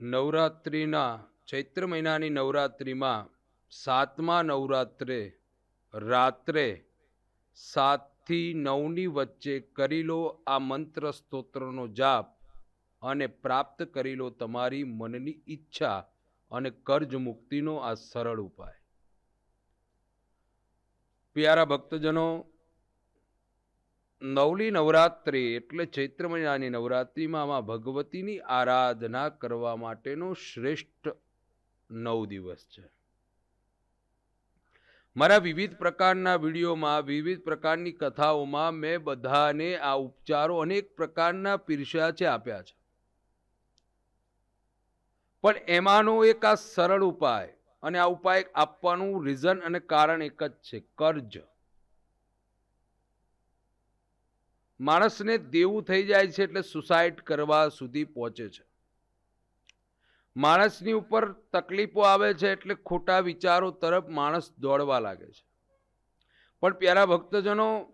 નવરાત્રિના, ચૈત્ર મહિનાની નવરાત્રિમાં સાતમા નવરાત્રે રાત્રે સાતથી નવની વચ્ચે કરી લો આ મંત્ર સ્તોત્રનો જાપ અને પ્રાપ્ત કરી લો તમારી મનની ઈચ્છા અને કર્જ મુક્તિનો આ સરળ ઉપાય. પ્યારા ભક્તજનો નવલી નવરાત્રિ એટલે ચૈત્ર મહિનાની નવરાત્રિમાં ભગવતીની આરાધના કરવા માટેનો શ્રેષ્ઠ નવ દિવસ છે. મારા વિવિધ પ્રકારના વિડીયોમાં, વિવિધ પ્રકારની કથાઓમાં મેં બધાને આ ઉપચારો અનેક પ્રકારના પીરસ્યા છે, આપ્યા છે. પણ એમાંનો એક આ સરળ ઉપાય અને આ ઉપાય આપવાનું રીઝન અને કારણ એક જ છે, કર્જ. માણસને દેવું થઈ જાય છે એટલે સુસાઇડ કરવા સુધી પહોંચે છે. માણસની ઉપર તકલીફો આવે છે એટલે ખોટા વિચારો તરફ માણસ દોડવા લાગે છે. પણ પ્યારા ભક્તજનો,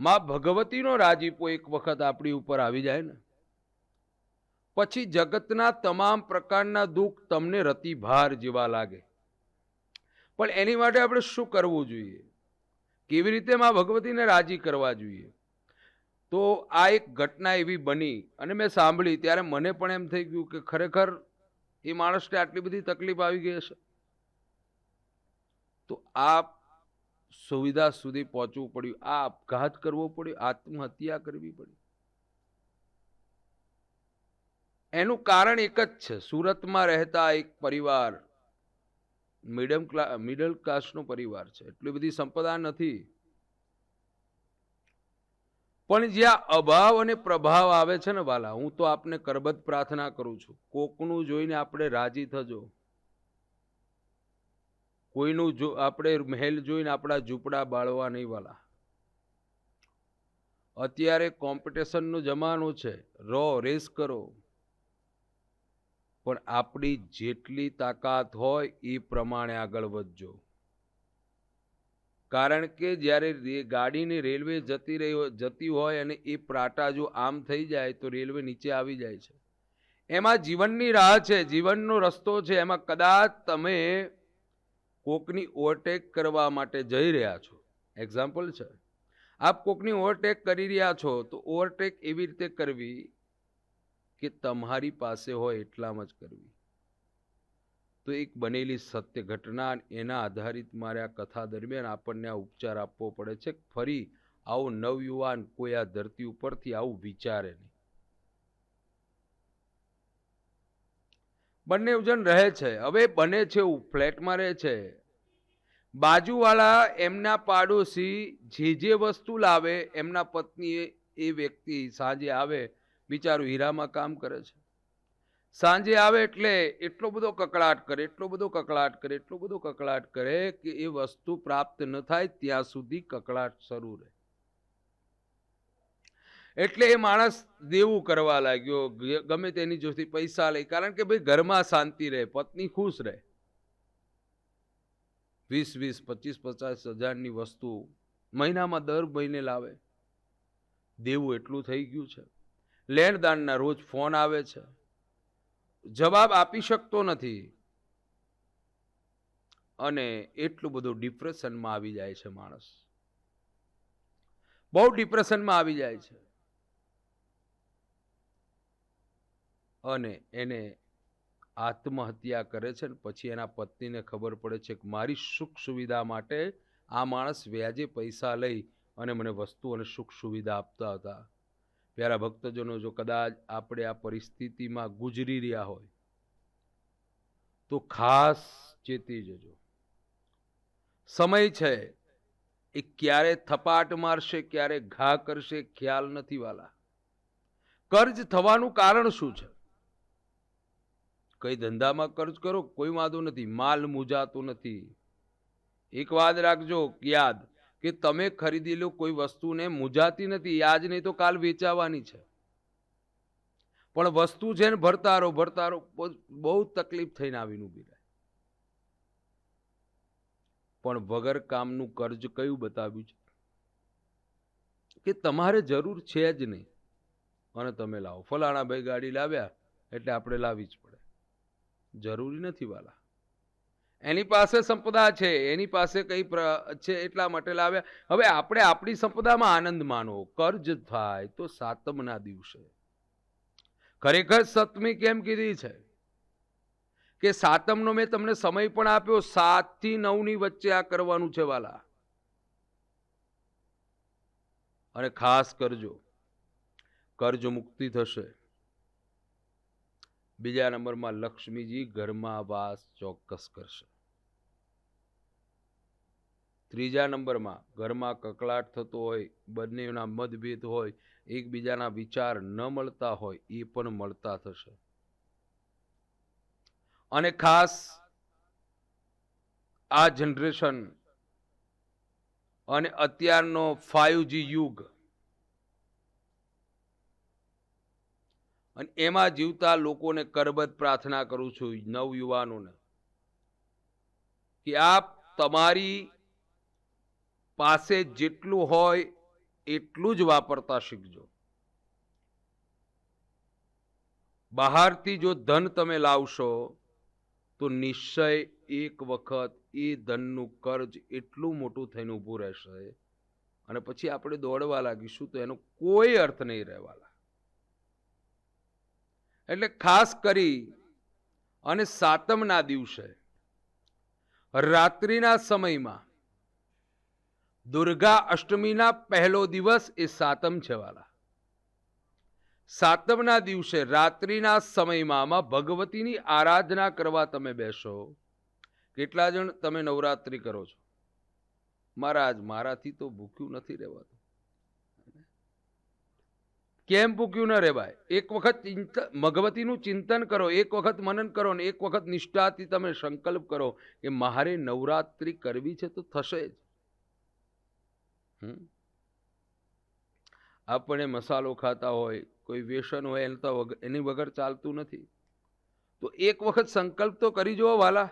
માં ભગવતીનો રાજીપો એક વખત આપણી ઉપર આવી જાય ને. પછી જગતના તમામ પ્રકારના દુઃખ તમને રતિભાર જેવા લાગે. પણ એની માટે આપણે શું કરવું જોઈએ? કેવી રીતે માં ભગવતીને રાજી કરવા જોઈએ? તો આ એક ઘટના એવી બની અને મેં સાંભળી ત્યારે મને પણ એમ થઈ ગયું કે ખરેખર એ માણસને આટલી બધી તકલીફ આવી ગઈ હશે. તો આ સુવિધા સુધી પહોંચવું પડ્યું, આ આપઘાત કરવો પડ્યો, આત્મહત્યા કરવી પડી. એનું કારણ એક જ છે, સુરતમાં રહેતા એક પરિવાર મીડિયમ ક્લા, મિડલ ક્લાસનો પરિવાર છે. એટલી બધી સંપદા નથી. પણ જ્યાં અભાવ અને પ્રભાવ આવે છે ને વાલા, હું તો આપને કરબત પ્રાર્થના કરું છું. કોકનું જોઈને આપણે રાજી થજો. કોઈનું જો, આપણે મહેલ જોઈને આપણા ઝૂંપડા બાળવા નહીં વાલા. અત્યારે કોમ્પિટિશનનો જમાનો છે. રો, રેસ કરો. પણ આપણી જેટલી તાકાત હોય એ પ્રમાણે આગળ વધજો. કારણ કે જ્યારે ગાડીની રેલવે જતી રહી જતી હોય અને એ પ્રાટા જો આમ થઈ જાય તો રેલવે નીચે આવી જાય છે. એમાં જીવનની રાહ છે, જીવનનો રસ્તો છે, એમાં કદાચ તમે કોકની ઓવરટેક કરવા માટે જઈ રહ્યા છો. એક્ઝામ્પલ છે. આપ કોકની ઓવરટેક કરી રહ્યા છો તો ઓવરટેક એવી રીતે કરવી કે તમારી પાસે હોય એટલામાં જ કરવી. તો એક બનેલી સત્ય ઘટના એના આધારિત મારે આ કથા દરમિયાન આપણને આ ઉપચાર આપવો પડે છે ફરી આવો નવયુવાન કોઈ આ ધરતી ઉપરથી આવું વિચારે નહીં. બંને જણ રહે છે. હવે બને છે ફ્લેટમાં રહે છે. બાજુવાળા એમના પાડોશી જે જે વસ્તુ લાવે એમના પત્ની એ- વ્યક્તિ સાંજે આવે બિચારું હીરામાં કામ કરે છે. સાંજે આવે એટલે એટલો બધો કકળાટ કરે, એટલો બધો કકળાટ કરે, એટલો બધો કકળાટ કરે કે એ વસ્તુ પ્રાપ્ત ન થાય ત્યાં સુધી કકળાટ શરૂ રહે. એટલે એ માણસ દેવું કરવા લાગ્યો ગમે તેની જોથી પૈસા લઈ કારણ કે ભાઈ ઘરમાં શાંતિ રહે, પત્ની ખુશ રહે. વીસ વીસ, પચીસ, પચાસ હજારની વસ્તુ મહિનામાં દર મહિને લાવે. દેવું એટલું થઈ ગયું છે. લેણદાનના રોજ ફોન આવે છે. જવાબ આપી શકતો નથી. અને એટલું બધું ડિપ્રેશનમાં આવી જાય છે માણસ. બહુ ડિપ્રેશનમાં આવી જાય છે. અને એને આત્મહત્યા કરે છે ને પછી એના પત્નીને ખબર પડે છે કે મારી સુખ સુવિધા માટે આ માણસ વ્યાજે પૈસા લઈ અને મને વસ્તુ અને સુખ સુવિધા આપતા હતા. પ્યારા ભક્તજનો, જો કદાચ આપણે આ પરિસ્થિતિમાં ગુજરી રહ્યા હોય, તો ખાસ ચેતી જજો. સમય છે, એ ક્યારે થપાટ મારશે, ક્યારે ઘા કરશે, ખ્યાલ નથી વાલા. કર્જ થવાનું કારણ શું છે? કઈ ધંધામાં કર્જ કરો, કોઈ વાંધો નથી, માલ મુજાતો નથી. એક વાત રાખજો, યાદ કે તમે ખરીદેલો કોઈ વસ્તુને મુજાતી નથી. આજ નહીં તો કાલ વેચાવાની છે. પણ વસ્તુ છે ને ભરતા રહો ભરતા રહો બહુ- બહુ તકલીફ થઈને આવીને ઊભી રહે. પણ વગર કામનું કર્જ કયું બતાવ્યું છે? કે તમારે જરૂર છે જ નહીં. અને તમે લાવો. ફલાણા ભાઈ ગાડી લાવ્યા એટલે આપણે લાવવી જ પડે. જરૂરી નથી વાલા. એની પાસે સંપદા છે, એની પાસે કઈ છે એટલા માટે લાવ્યા. હવે આપણે આપણી સંપદામાં આનંદ માનો કર્જ થાય તો સાતમના દિવસે. ખરેખર સતમી કેમ કીધી છે? કે સાતમનો મેં તમને સમય પણ આપ્યો સાતથી નવની વચ્ચે આ કરવાનું છે વાલા. અને ખાસ કરજો, કર્જ મુક્તિ થશે. બીજા નંબરમાં લક્ષ્મીજી ઘરમાં વાસ ચોક્કસ કરશે. ત્રીજા નંબરમાં ઘરમાં કકળાટ થતો હોય, બંનેના મતભેદ હોય, એકબીજાના વિચાર ન મળતા હોય, એ પણ મળતા થશે. અને ખાસ આ જનરેશન અને અત્યારનો ફાઈવ જી યુગ અને એમાં જીવતા લોકોને કરબત પ્રાર્થના કરું છું નવ યુવાનોને કે આપ તમારી પાસે જેટલું હોય એટલું જ વાપરતા શીખજો. બહારથી જો ધન તમે લાવશો, તો નિશ્ચય એક વખત એ ધનનું કર્જ એટલું મોટું થઈને ઊભું રહેશે અને પછી આપણે દોડવા લાગીશું તો એનો કોઈ અર્થ નહીં રહેવાલા. એટલે ખાસ કરી અને સાતમના દિવસે રાત્રિના સમયમાં દુર્ગા અષ્ટમીના પહેલો દિવસ એ સાતમ છે વાલા. સાતમના દિવસે રાત્રિના સમયમાં ભગવતીની આરાધના કરવા તમે બેસો, કેટલા જણ તમે નવરાત્રિ કરો છો? મહારાજ મારાથી તો ભૂખ્યું નથી રહેવાતું. કેમ ભૂક્યું ન રહેવાય એક વખત ભગવતીનું ચિંતન કરો, એક વખત મનન કરો ને એક વખત નિષ્ઠાથી તમે સંકલ્પ કરો કે મારે નવરાત્રિ કરવી છે તો થશે જ? આપણે મસાલો ખાતા હોય, કોઈ વ્યસન હોય એને તો એની વગર ચાલતું નથી. તો એક વખત સંકલ્પ તો કરી જુઓ વાલા.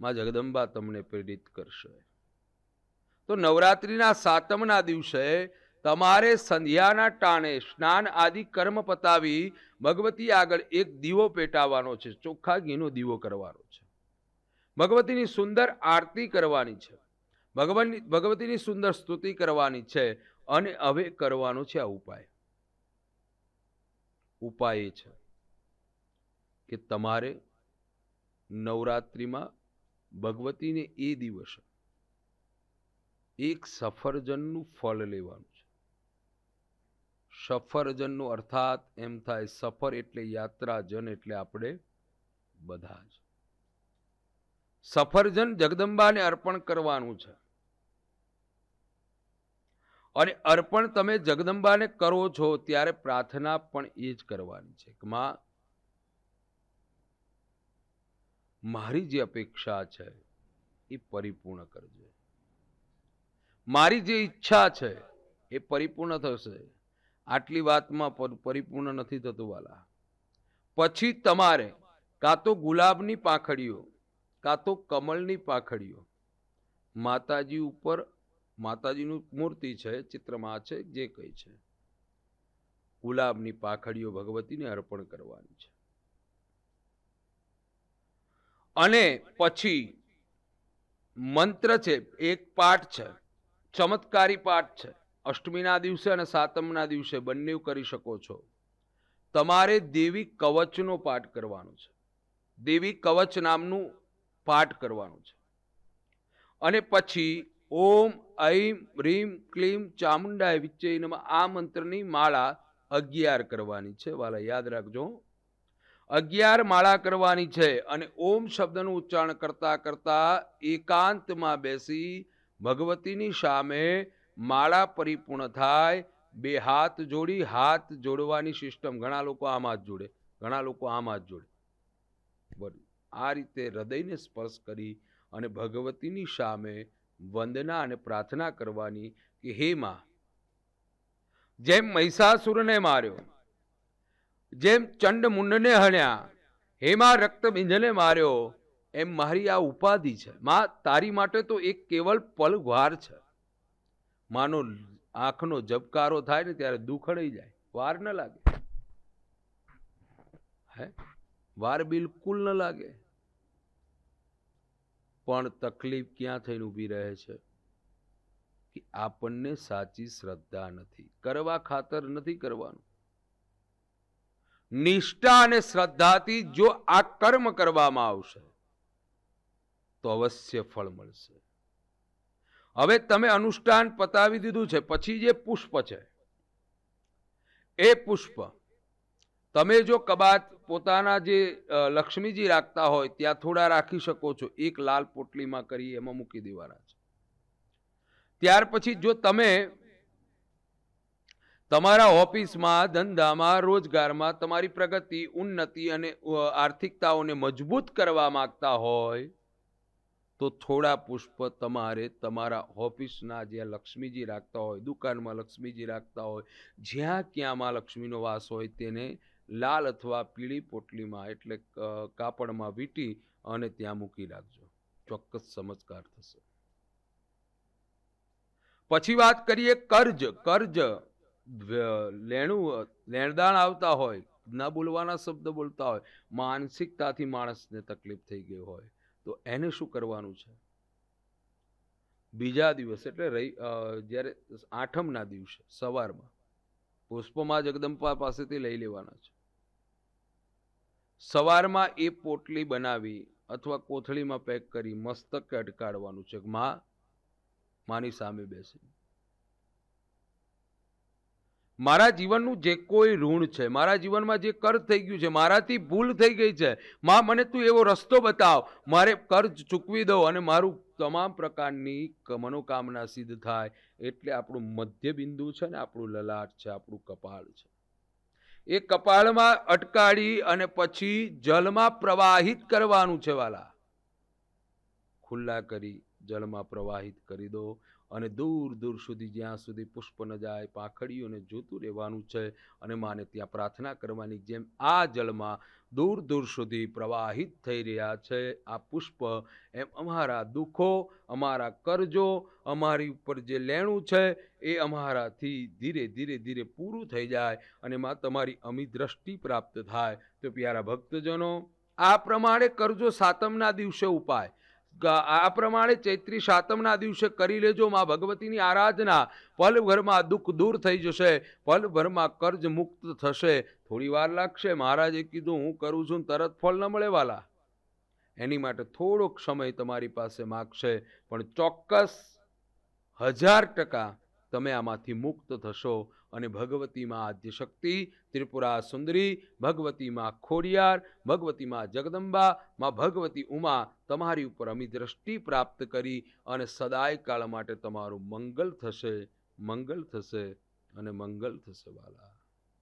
માં જગદંબા તમને પ્રેરિત કરશે. તો નવરાત્રિના સાતમના દિવસે તમારે સંધ્યાના ટાણે સ્નાન આદિ કર્મ પતાવી ભગવતી આગળ એક દીવો પેટાવવાનો છે, ચોખ્ખા ઘીનો દીવો કરવાનો છે. ભગવતીની સુંદર આરતી કરવાની છે. ભગવાનની, ભગવતીની સુંદર સ્તુતિ કરવાની છે અને હવે કરવાનો છે આ ઉપાય. ઉપાય એ છે કે તમારે નવરાત્રિમાં ભગવતીને એ દિવસે એક સફરજનનું ફળ લેવાનું સફરજનનું અર્થાત એમ થાય સફર એટલે યાત્રા, જન એટલે આપણે બધા જ. સફરજન જગદંબાને અર્પણ કરવાનું છે. અને અર્પણ તમે જગદંબાને કરો છો ત્યારે પ્રાર્થના પણ એ જ કરવાની છે માં, મારી જે અપેક્ષા છે એ પરિપૂર્ણ કરજે. મારી જે ઈચ્છા છે એ પરિપૂર્ણ થશે. આટલી વાતમાં પર- પરિપૂર્ણ નથી થતું વાલા. પછી તમારે કાં તો ગુલાબની પાંખડીઓ, કાં તો કમળની પાંખડીઓ. માતાજી ઉપર, માતાજીનું મૂર્તિ છે, ચિત્રમાં છે, જે કંઈ છે. ગુલાબની પાંખડીઓ ભગવતીને અર્પણ કરવાની છે. અને પછી મંત્ર છે, એક પાઠ છે, ચમત્કારી પાઠ છે. અષ્ટમીના દિવસે અને સાતમના દિવસે બંને કરી શકો છો. તમારે દેવી કવચનો પાઠ કરવાનો છે. દેવી કવચ નામનું પાઠ કરવાનું છે. અને પછી ઓમ, ઐમ, રીમ, ક્લીમ, ચામુંડાય વિચ્ચયનમાં આ મંત્રની માળા અગિયાર કરવાની છે. વાલા યાદ રાખજો. અગિયાર માળા કરવાની છે અને ઓમ શબ્દનું ઉચ્ચારણ કરતા કરતા એકાંતમાં બેસી ભગવતીની સામે માળા પરિપૂર્ણ થાય, બે હાથ જોડી, હાથ જોડવાની સિસ્ટમ ઘણા લોકો આમ હાથ જોડે, ઘણા લોકો આમ હાથ જોડે. આ રીતે હૃદયને સ્પર્શ કરી અને ભગવતીની સામે વંદના અને પ્રાર્થના કરવાની કે, હે માં, જેમ મહિષાસુરને માર્યો, જેમ ચંડમુંડને હણ્યા હેમાં રક્તબિંજને માર્યો, એમ મારી આ ઉપાધિ છે. માં, તારી માટે તો એક કેવલ પલવાર છે. માનો આંખનો જબકારો થાય ને ત્યારે દુખડાઈ જાય. વાર ન લાગે. હે? વાર બિલકુલ ન લાગે. પણ તકલીફ ક્યાં થઈને ઊભી રહે છે? કે આપણને સાચી શ્રદ્ધા નથી. કરવા ખાતર નથી કરવાનું. નિષ્ઠા અને શ્રદ્ધાથી જો આ કર્મ કરવામાં આવશે, તો અવશ્ય ફળ મળશે. હવે તમે અનુષ્ઠાન પતાવી દીધું છે, પછી જે પુષ્પ છે, એ પુષ્પ તમે જો કબાટ પોતાના જે લક્ષ્મીજી રાખતા હોય, ત્યાં થોડા રાખી શકો છો. એક લાલ પોટલીમાં કરી એમાં મૂકી દેવાના છે. ત્યાર પછી જો તમે તમારા ઓફિસમાં, ધંધામાં, રોજગારમાં તમારી પ્રગતિ, ઉન્નતિ અને આર્થિકતાઓને મજબૂત કરવા માગતા હોય તો થોડા પુષ્પ તમારે તમારા ઓફિસના જ્યાં લક્ષ્મીજી રાખતા હોય, દુકાનમાં લક્ષ્મીજી રાખતા હોય, જ્યાં ક્યાં માં લક્ષ્મીનો વાસ હોય તેને લાલ અથવા પીળી પોટલીમાં એટલે કાપડમાં વીંટી અને ત્યાં મૂકી રાખજો. ચોક્કસ સમજકાર થશે. પછી વાત કરીએ કર્જ કર્જ લેણું, લેણદાણ આવતા હોય, ના બોલવાના શબ્દ બોલતા હોય, માનસિકતાથી માણસને તકલીફ થઈ ગઈ હોય. તો એને શું કરવાનું છે? બીજા દિવસે એટલે રહી જ્યારે આઠમના દિવસે સવારમાં પુષ્પમાં જગદંબા પાસેથી લઈ લેવાના છે. સવારમાં એ પોટલી બનાવી અથવા કોથળીમાં પેક કરી મસ્તકે અટકાડવાનું છે. માં, માની સામે બેસી મારા જીવનનું જે કોઈ ઋણ છે, મારા જીવનમાં જે કર્જ થઈ ગયું છે, મારાથી ભૂલ થઈ ગઈ છે, માં મને તું એવો રસ્તો બતાવ, મારે કર્જ ચૂકવી દો અને મારું તમામ પ્રકારની મનોકામના સિદ્ધ થાય એટલે આપણું મધ્ય બિંદુ છે ને, આપણું લલાટ છે, આપણું કપાળ છે. એ કપાળમાં અટકાડી અને પછી જલમાં પ્રવાહિત કરવાનું છે, વાલા. ખુલ્લા કરી જલમાં પ્રવાહિત કરી દો અને દૂર દૂર સુધી, જ્યાં સુધી પુષ્પ ન જાય, પાંખડીઓને જોતું રહેવાનું છે અને માને ત્યાં પ્રાર્થના કરવાની જેમ આ જળમાં દૂર દૂર સુધી પ્રવાહિત થઈ રહ્યા છે. આ પુષ્પ એમ અમારા દુઃખો, અમારા કરજો, અમારી ઉપર જે લેણું છે એ અમારાથી ધીરે ધીરે ધીરે પૂરું થઈ જાય અને માં તમારી અમી દ્રષ્ટિ પ્રાપ્ત થાય. તો પ્યારા ભક્તજનો, આ પ્રમાણે કરજો સાતમના દિવસે ઉપાય. આ પ્રમાણે ચૈત્રી સાતમના દિવસે કરી લેજો માં ભગવતીની આરાધના. પલભરમાં દુઃખ દૂર થઈ જશે. પલભરમાં કર્જ મુક્ત થશે. થોડી વાર લાગશે. મહારાજે કીધું, હું કરું છું તરત ફળ ન મળે વાલા. એની માટે થોડોક સમય તમારી પાસે માગશે, પણ ચોક્કસ હજાર ટકા તમે આમાંથી મુક્ત થશો અને ભગવતીમાં આદ્ય શક્તિ ત્રિપુરા સુંદરી, ભગવતીમાં ખોડિયાર, ભગવતીમાં જગદંબા, માં ભગવતી ઉમા તમારી ઉપર અમી દ્રષ્ટિ પ્રાપ્ત કરી અને સદાય કાળ માટે તમારું મંગલ થશે મંગલ થશે અને મંગલ થશે વાલા